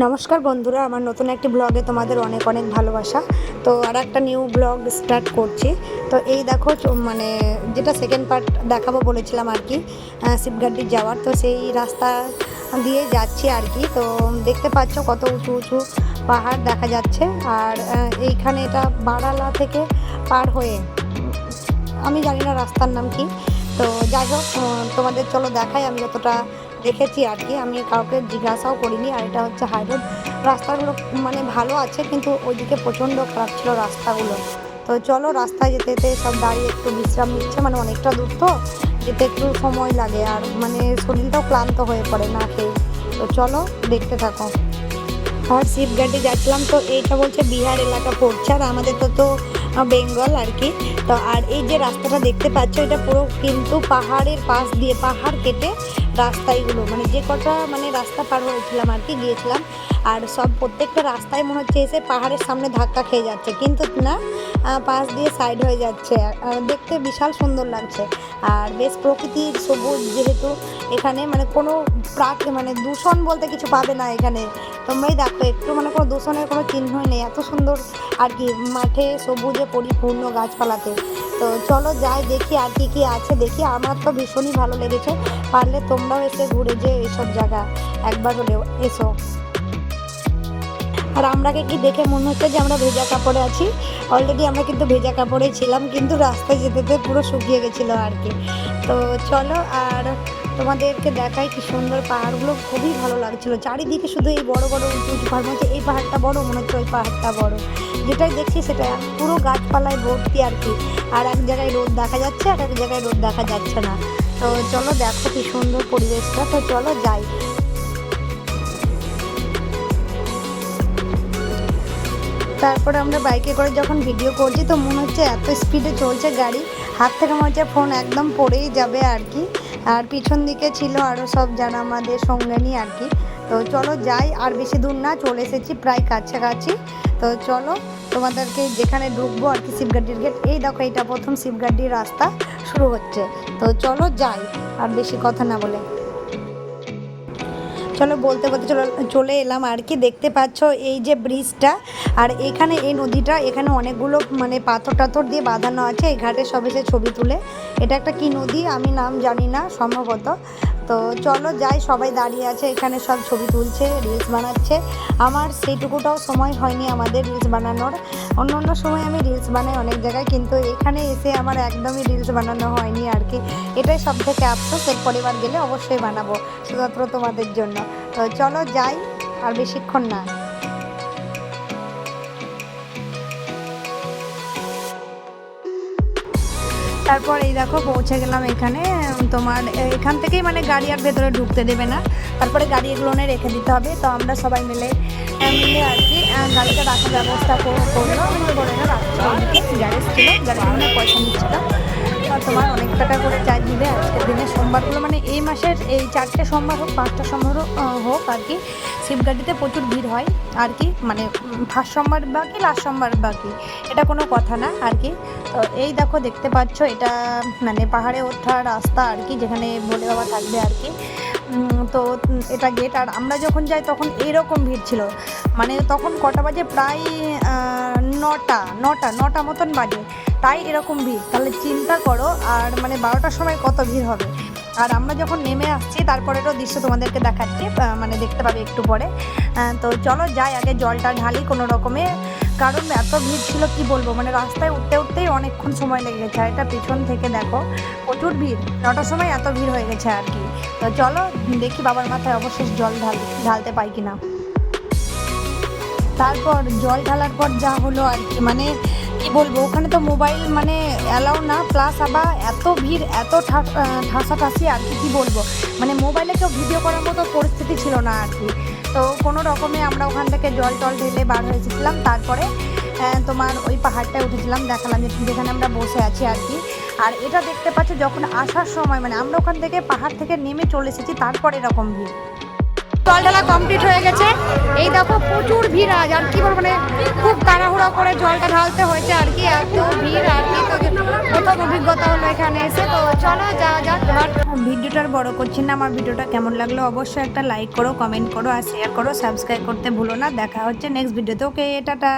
নমস্কার বন্ধুরা আমার নতুন একটি ব্লগে তোমাদের অনেক অনেক ভালোবাসা। তো আর একটা নিউ ব্লগ স্টার্ট করছি। তো এই দেখো মানে যেটা সেকেন্ড পার্ট দেখাবো বলেছিলাম আর কি আহ, শিবগাড্ডির যাওয়ার। তো সেই রাস্তা দিয়ে যাচ্ছি আর কি। তো দেখতে পাচ্ছ কত উঁচু উঁচু পাহাড় দেখা যাচ্ছে। আর এইখানে এটা বারালা থেকে পার হয়ে আমি জানি না রাস্তার নাম কি। তো যাই হোক তোমাদের চলো দেখাই আমি যতটা দেখেছি আর কি। আমি কাউকে জিজ্ঞাসাও করিনি আর এটা হচ্ছে হাই রোড রাস্তাগুলো মানে ভালো আছে কিন্তু ওইদিকে প্রচণ্ড খারাপ ছিল রাস্তাগুলো। তো চলো রাস্তায় যেতে যেতে সব দাঁড়িয়ে একটু বিশ্রাম নিচ্ছে মানে অনেকটা দূর তো। যেতে একটু সময় লাগে আর মানে শরীরটাও ক্লান্ত হয়ে পড়ে না খেয়ে তো চলো দেখতে থাকো। আর শিবগাড্ডি যাচ্ছিলাম তো এইটা বলছে বিহার এলাকা পড়ছে আর আমাদের তো তো বেঙ্গল আর কি। তো আর এই যে রাস্তাটা দেখতে পাচ্ছ, এটা পুরো কিন্তু পাহাড়ের পাশ দিয়ে পাহাড় কেটে রাস্তাইগুলো মানে যে কটা মানে রাস্তা পার হয়েছিলাম আর কি, গিয়েছিলাম। আর সব প্রত্যেকটা রাস্তায় মনে হচ্ছে এসে পাহাড়ের সামনে ধাক্কা খেয়ে যাচ্ছে। কিন্তু না পাশ দিয়ে সাইড হয়ে যাচ্ছে। দেখতে বিশাল সুন্দর লাগছে। আর বেশ প্রকৃতির সবুজ যেহেতু এখানে মানে কোনো প্রাক মানে দূষণ বলতে কিছু পাবে না এখানে। তোমরাই দেখো, একটু মানে কোনো দূষণের কোনো চিহ্নই নেই। এত সুন্দর আর কি, মাঠে সবুজে পরিপূর্ণ গাছপালাতে। তো চলো যাই, দেখি আর কি কি আছে। দেখি, আমার তো ভীষণই ভালো লেগেছে। পারলে তোমরাও এসে ঘুরে যে এইসব জায়গা একবার হলেও এসো। আর আমরাকে কি দেখে মনে হচ্ছে যে আমরা ভেজা কাপড়ে আছি? অলরেডি আমরা কিন্তু ভেজা কাপড়ে ছিলাম, কিন্তু রাস্তায় যেতে যেতে পুরো শুকিয়ে গেছিল আর কি। তো চলো, আর তোমাদেরকে দেখাই কি সুন্দর পাহাড়গুলো, খুবই ভালো লাগছিল। চারিদিকে শুধু এই বড় বড় উঁচু উঁচু পাহাড় মনে এই পাহাড়টা বড়, মনে হচ্ছে ওই পাহাড়টা বড়। যেটাই দেখছি সেটা পুরো গাছপালায় ভর্তি আর কি। আর এক জায়গায় রোদ দেখা যাচ্ছে আর এক জায়গায় রোদ দেখা যাচ্ছে না। তো চলো দেখো কি সুন্দর পরিবেশটা, তো চলো যাই। তারপরে আমরা বাইকে করে যখন ভিডিও করছি, তো মনে হচ্ছে এত স্পিডে চলছে গাড়ি। হাত থেকে মনে হচ্ছে ফোন একদম পড়েই যাবে আর কি। আর পিছন দিকে ছিল আরও সব যারা আমাদের সঙ্গে নিয়ে আর কি। তো চলো যাই, আর বেশি দূর না, চলে এসেছি প্রায় কাছাকাছি। তো চলো, তোমাদেরকে যেখানে ঢুকবো আর কি শিবগাড্ডির গেট এই দেখো এটা প্রথম শিবগাড্ডির রাস্তা শুরু হচ্ছে। তো চলো যাই, আর বেশি কথা না বলে। চলো বলতে বলতে চলো, চলে এলাম আর কি। দেখতে পাচ্ছ এই যে ব্রিজটা। আর এখানে এই নদীটা, এখানে অনেকগুলো মানে পাথর টাথর দিয়ে বাঁধানো আছে। এই ঘাটে সব ছবি তুলে। এটা একটা কি নদী? আমি নাম জানি না, সম্ভবত। তো চলো যাই, সবাই দাঁড়িয়ে আছে, এখানে সব ছবি তুলছে রিলস বানাচ্ছে। আমার সেইটুকুটাও সময় হয়নি আমাদের রিলস বানানোর। অন্য অন্য সময় আমি রিলস বানাই অনেক জায়গায়, কিন্তু এখানে এসে আমার একদমই রিলস বানানো হয়নি আর কি। এটাই সব থেকে আফসোস, এর পরিবার গেলে অবশ্যই বানাবো, শুধুমাত্র তোমাদের জন্য। তো চলো যাই, আর বেশিক্ষণ না। তারপর এই দেখো পৌঁছে গেলাম এখানে তোমার এখান থেকেই মানে গাড়ি আর ভেতরে ঢুকতে দেবে না। তারপরে গাড়ি এগুলো রেখে দিতে হবে, তো আমরা সবাই মিলে মিলে আর কি গাড়িটা রাখার ব্যবস্থা করল বলে না রাখতে গ্যারেজ ছিল গ্যারেজ পয়সা নিচ্ছিল। আর তোমার অনেক টাকা করে চাই দিবে আজকের দিনে সোমবারগুলো মানে এই মাসের এই চারটে সোমবার হোক পাঁচটা সোমবার হোক, আর কি শিবগাড়িতে প্রচুর ভিড় হয় আর কি মানে ফার্স্ট সোমবার বাকি লাস্ট সোমবার বাকি এটা কোনো কথা না আর কি। তো এই দেখো দেখতে পাচ্ছ এটা মানে পাহাড়ে ওঠা রাস্তা আর কি যেখানে ভোলে বাবা থাকবে আর কি। তো এটা গেট আর আমরা যখন যাই তখন এইরকম ভিড় ছিল। মানে তখন কটা বাজে? প্রায় নটা নটা নটা মতন বাজে। তাই এরকম ভিড়। তাহলে চিন্তা করো, আর মানে বারোটার সময় কত ভিড় হবে? আর আমরা যখন নেমে আসছি, তারপরেরও দৃশ্য তোমাদেরকে দেখাচ্ছি মানে দেখতে পাবে একটু পরে। তো চলো যাই, আগে জলটা ঢালি কোনো রকমে। কারণ এত ভিড় ছিল, কি বলব? মানে রাস্তায় উঠতে উঠতেই অনেকক্ষণ সময় লেগে গেছে। আর এটা পেছন থেকে দেখো, প্রচুর ভিড়। নটার সময় এত ভিড় হয়ে গেছে আর কি। তো চলো, দেখি বাবার মাথায় অবশেষ জল ঢাল, ঢালতে পাই কিনা। তারপর জল ঢালার পর যা হলো আর কি। মানে কি বলব, ওখানে তো মোবাইল মানে অ্যালাউ না প্লাস আবার এত ভিড়, এত ঠাসাঠাসি আর কি, কী বলব? মানে মোবাইলে কেউ ভিডিও করার মতো পরিস্থিতি ছিল না আর কি। তো কোনো রকমে আমরা ওখান থেকে জল টল ঢেলে বার হয়ে এসেছিলাম তারপরে তোমার ওই পাহাড়টায় উঠেছিলাম, দেখালাম যে যেখানে আমরা বসে আছি আর কি। আর এটা দেখতে পাচ্ছ, যখন আসার সময় মানে আমরা ওখান থেকে পাহাড় থেকে নেমে চলে এসেছি, তারপরে এরকম ভিড়। জল কমপ্লিট হয়ে গেছে। এই দেখো প্রচুর ভিড় আজ, আর কি বলব মানে খুব তাড়াহুড়ো করে জলটা ঢালতে হয়েছে আর কি, এত ভিড় আর কি, তো প্রথম অভিজ্ঞতা হলো এখানে এসে, তো চলো যা যা ভিডিওটা ভিডিওটার বড় করছি না, আমার ভিডিওটা কেমন লাগল অবশ্যই একটা লাইক করো কমেন্ট করো আর শেয়ার করো সাবস্ক্রাইব করতে ভুলো না, দেখা হচ্ছে নেক্সট ভিডিওতে ওকে টাটা।